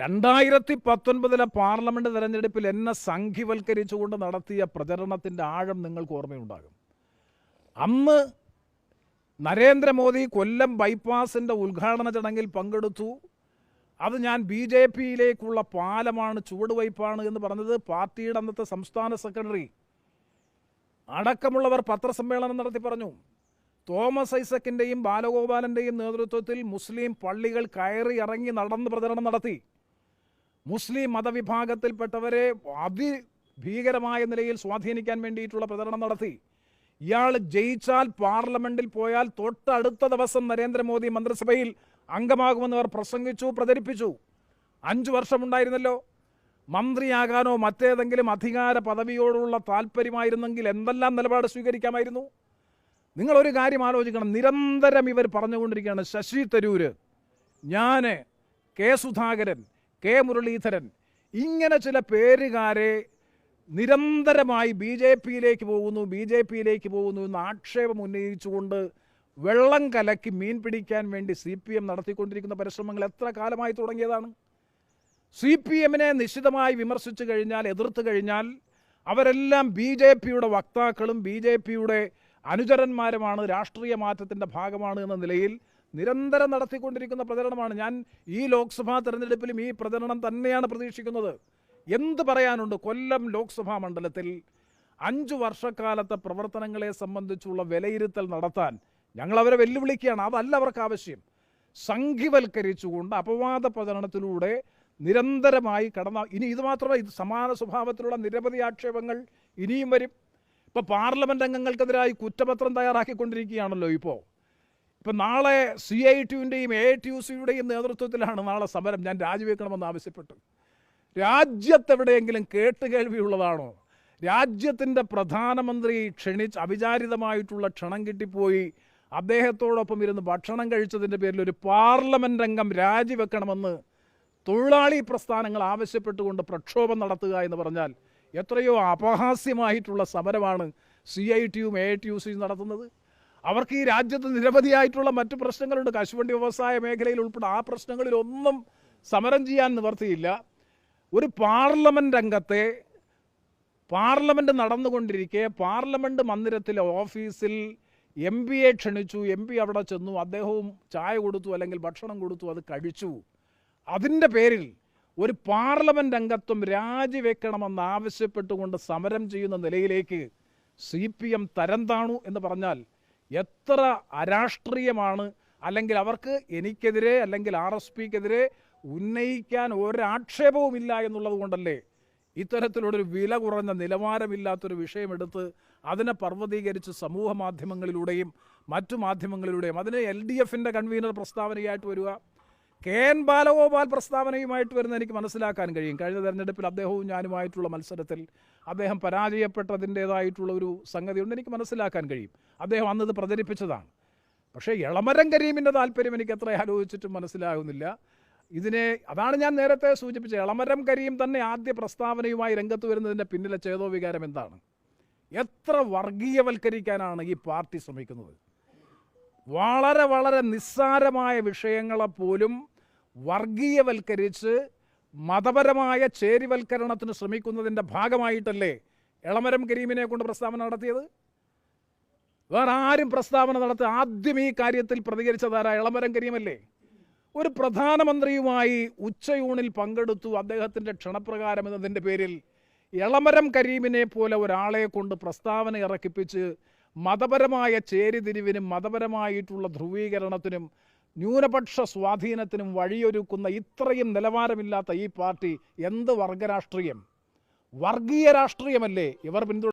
രണ്ടായിരത്തി പത്തൊൻപതിലെ പാർലമെന്റ് തെരഞ്ഞെടുപ്പിൽ എന്നെ സംഘിവൽക്കരിച്ചുകൊണ്ട് നടത്തിയ പ്രചരണത്തിന്റെ ആഴം നിങ്ങൾക്ക് ഓർമ്മയുണ്ടാകും. അന്ന് നരേന്ദ്രമോദി കൊല്ലം ബൈപ്പാസിന്റെ ഉദ്ഘാടന ചടങ്ങിൽ പങ്കെടുത്തു. അത് ഞാൻ ബി ജെ പിയിലേക്കുള്ള പാലമാണ് ചുവടുവയ്പ്പാണ് എന്ന് പറഞ്ഞത് പാർട്ടിയുടെ അന്നത്തെ സംസ്ഥാന സെക്രട്ടറി. അടക്കമുള്ളവർ പത്രസമ്മേളനം നടത്തി പറഞ്ഞു തോമസ് ഐസക്കിന്റെയും ബാലഗോപാലന്റെയും നേതൃത്വത്തിൽ മുസ്ലിം പള്ളികൾ കയറി ഇറങ്ങി നടന്ന് പ്രചരണം നടത്തി. മുസ്ലിം മതവിഭാഗത്തിൽപ്പെട്ടവരെ അതിഭീകരമായ നിലയിൽ സ്വാധീനിക്കാൻ വേണ്ടിയിട്ടുള്ള പ്രചരണം നടത്തി. ഇയാൾ ജയിച്ചാൽ പാർലമെന്റിൽ പോയാൽ തൊട്ടടുത്ത ദിവസം നരേന്ദ്രമോദി മന്ത്രിസഭയിൽ അംഗമാകുമെന്ന് അവർ പ്രസംഗിച്ചു പ്രചരിപ്പിച്ചു. അഞ്ചു വർഷമുണ്ടായിരുന്നല്ലോ. മന്ത്രിയാകാനോ മറ്റേതെങ്കിലും അധികാര പദവിയോടുള്ള താല്പര്യമായിരുന്നെങ്കിൽ എന്തെല്ലാം നിലപാട് സ്വീകരിക്കാമായിരുന്നു? നിങ്ങളൊരു കാര്യം ആലോചിക്കണം. നിരന്തരം ഇവർ പറഞ്ഞുകൊണ്ടിരിക്കുകയാണ് ശശി തരൂര് ഞാൻ കെ സുധാകരൻ കെ മുരളീധരൻ. ഇങ്ങനെ ചില പേരുകാരെ നിരന്തരമായി ബി ജെ പിയിലേക്ക് പോകുന്നു ബി ജെ പിയിലേക്ക് പോകുന്നു എന്ന് ആക്ഷേപം ഉന്നയിച്ചുകൊണ്ട് വെള്ളം കലക്കി മീൻ പിടിക്കാൻ വേണ്ടി സി പി എം നടത്തിക്കൊണ്ടിരിക്കുന്ന പരിശ്രമങ്ങൾ എത്ര കാലമായി തുടങ്ങിയതാണ്? സി പി എമ്മിനെ നിശ്ചിതമായി വിമർശിച്ചു കഴിഞ്ഞാൽ എതിർത്ത് കഴിഞ്ഞാൽ അവരെല്ലാം ബി ജെ പിയുടെ വക്താക്കളും ബി ജെ പിയുടെ അനുചരന്മാരുമാണ് രാഷ്ട്രീയ മാറ്റത്തിന്റെ ഭാഗമാണ് എന്ന നിലയിൽ നിരന്തരം നടത്തിക്കൊണ്ടിരിക്കുന്ന പ്രചരണമാണ്. ഞാൻ ഈ ലോക്സഭാ തെരഞ്ഞെടുപ്പിലും ഈ പ്രചരണം തന്നെയാണ് പ്രതീക്ഷിക്കുന്നത്. എന്ത് പറയാനുണ്ട്? കൊല്ലം ലോക്സഭാ മണ്ഡലത്തിൽ അഞ്ചു വർഷക്കാലത്തെ പ്രവർത്തനങ്ങളെ സംബന്ധിച്ചുള്ള വിലയിരുത്തൽ നടത്താൻ ഞങ്ങൾ അവരെ വെല്ലുവിളിക്കുകയാണ്. അതല്ല അവർക്ക് ആവശ്യം. സംഘിവൽക്കരിച്ചുകൊണ്ട് അപവാദ പ്രചരണത്തിലൂടെ നിരന്തരമായി കടന്ന ഇനി ഇത് മാത്രമല്ല ഇത് സമാന സ്വഭാവത്തിലുള്ള നിരവധി ആക്ഷേപങ്ങൾ ഇനിയും വരും. ഇപ്പോൾ പാർലമെന്റ് അംഗങ്ങൾക്കെതിരായി കുറ്റപത്രം തയ്യാറാക്കിക്കൊണ്ടിരിക്കുകയാണല്ലോ ഇപ്പോൾ ഇപ്പം നാളെ സി ഐ ടിയുടെയും എ ടി യു സിയുടെയും നേതൃത്വത്തിലാണ് നാളെ സമരം. ഞാൻ രാജിവെക്കണമെന്ന് ആവശ്യപ്പെട്ടു. രാജ്യത്തെവിടെയെങ്കിലും കേട്ടുകേൾവിയുള്ളതാണോ? രാജ്യത്തിന്റെ പ്രധാനമന്ത്രി ക്ഷണിച്ച് അവിചാരിതമായിട്ടുള്ള ക്ഷണം കിട്ടിപ്പോയി. അദ്ദേഹത്തോടൊപ്പം ഇരുന്ന് ഭക്ഷണം കഴിച്ചതിന്റെ പേരിൽ ഒരു പാർലമെന്റ് അംഗം രാജിവെക്കണമെന്ന് തൊഴിലാളി പ്രസ്ഥാനങ്ങൾ ആവശ്യപ്പെട്ടുകൊണ്ട് പ്രക്ഷോഭം നടത്തുക എന്ന് പറഞ്ഞാൽ എത്രയോ അപഹാസ്യമായിട്ടുള്ള സമരമാണ് സി ഐ ടിയും എ ടി യു സിയും നടത്തുന്നത്. അവർക്ക് ഈ രാജ്യത്ത് നിരവധിയായിട്ടുള്ള മറ്റു പ്രശ്നങ്ങളുണ്ട്. കശുവണ്ടി വ്യവസായ മേഖലയിൽ ഉൾപ്പെടെ ആ പ്രശ്നങ്ങളിലൊന്നും സമരം ചെയ്യാൻ നിവർത്തിയില്ല. ഒരു പാർലമെന്റ് അംഗത്തെ പാർലമെന്റ് നടന്നുകൊണ്ടിരിക്കെ പാർലമെന്റ് മന്ദിരത്തിലെ ഓഫീസിൽ എം പിയെ ക്ഷണിച്ചു എം പി അവിടെ ചെന്നു അദ്ദേഹവും ചായ കൊടുത്തു അല്ലെങ്കിൽ ഭക്ഷണം കൊടുത്തു അത് കഴിച്ചു. അതിന്റെ പേരിൽ ഒരു പാർലമെന്റ് അംഗത്വം രാജിവെക്കണമെന്ന് ആവശ്യപ്പെട്ടുകൊണ്ട് സമരം ചെയ്യുന്ന നിലയിലേക്ക് സി പി എം തരം താണു എന്ന് പറഞ്ഞാൽ എത്ര അരാഷ്ട്രീയമാണ്. അല്ലെങ്കിൽ അവർക്ക് എനിക്കെതിരെ അല്ലെങ്കിൽ ആർ എസ് പിക്കെതിരെ ഉന്നയിക്കാൻ ഒരാക്ഷേപവുമില്ല എന്നുള്ളത് കൊണ്ടല്ലേ ഇത്തരത്തിലുള്ളൊരു വില കുറഞ്ഞ നിലവാരമില്ലാത്തൊരു വിഷയമെടുത്ത് അതിനെ പർവതീകരിച്ച് സമൂഹ മാധ്യമങ്ങളിലൂടെയും മറ്റു മാധ്യമങ്ങളിലൂടെയും അതിന് എൽ ഡി എഫിന്റെ കൺവീനർ പ്രസ്താവനയായിട്ട് വരിക കെ എൻ ബാലഗോപാൽ പ്രസ്താവനയുമായിട്ട് വരുന്ന എനിക്ക് മനസ്സിലാക്കാൻ കഴിയും. കഴിഞ്ഞ തെരഞ്ഞെടുപ്പിൽ അദ്ദേഹവും ഞാനുമായിട്ടുള്ള മത്സരത്തിൽ അദ്ദേഹം പരാജയപ്പെട്ടതിന്റേതായിട്ടുള്ള ഒരു സംഗതി സംഗതിയുണ്ട് എനിക്ക് മനസ്സിലാക്കാൻ കഴിയും. അദ്ദേഹം അന്നത് പ്രചരിപ്പിച്ചതാണ്. പക്ഷേ ഇളമരം കരീമിന്റെ താല്പര്യം എനിക്ക് എത്ര ആലോചിച്ചിട്ടും മനസ്സിലാകുന്നില്ല. ഇതിനെ അതാണ് ഞാൻ നേരത്തെ സൂചിപ്പിച്ചത് ഇളമരം കരീം തന്നെ ആദ്യ പ്രസ്താവനയുമായി രംഗത്ത് വരുന്നതിന്റെ പിന്നിലെ ചേതോവികാരം എന്താണ്? എത്ര വർഗീയവൽക്കരിക്കാനാണ് ഈ പാർട്ടി ശ്രമിക്കുന്നത്? വളരെ വളരെ നിസ്സാരമായ വിഷയങ്ങളെപ്പോലും വർഗീയവൽക്കരിച്ച് മതപരമായ ചേരിവൽക്കരണത്തിന് ശ്രമിക്കുന്നതിന്റെ ഭാഗമായിട്ടല്ലേ ഇളമരം കരീമിനെ കൊണ്ട് പ്രസ്താവന നടത്തിയത്? വേറെ ആരും പ്രസ്താവന നടത്തി ആദ്യം ഈ കാര്യത്തിൽ പ്രതികരിച്ചതാരാ ഇളമരം കരീമല്ലേ? ഒരു പ്രധാനമന്ത്രിയുമായി ഉച്ചയൂണിൽ പങ്കെടുത്തു അദ്ദേഹത്തിന്റെ ക്ഷണപ്രകാരം എന്നതിന്റെ പേരിൽ ഇളമരം കരീമിനെ പോലെ ഒരാളെ കൊണ്ട് പ്രസ്താവന ഇറക്കിപ്പിച്ച് മതപരമായ ചേരിതിരിവിനും മതപരമായിട്ടുള്ള ധ്രുവീകരണത്തിനും ന്യൂനപക്ഷ സ്വാധീനത്തിനും വഴിയൊരുക്കുന്ന ഇത്രയും നിലവാരമില്ലാത്ത ഈ പാർട്ടി എന്ത് വർഗരാഷ്ട്രീയം? വർഗീയ രാഷ്ട്രീയമല്ലേ ഇവർ പിന്തുടരുന്നത്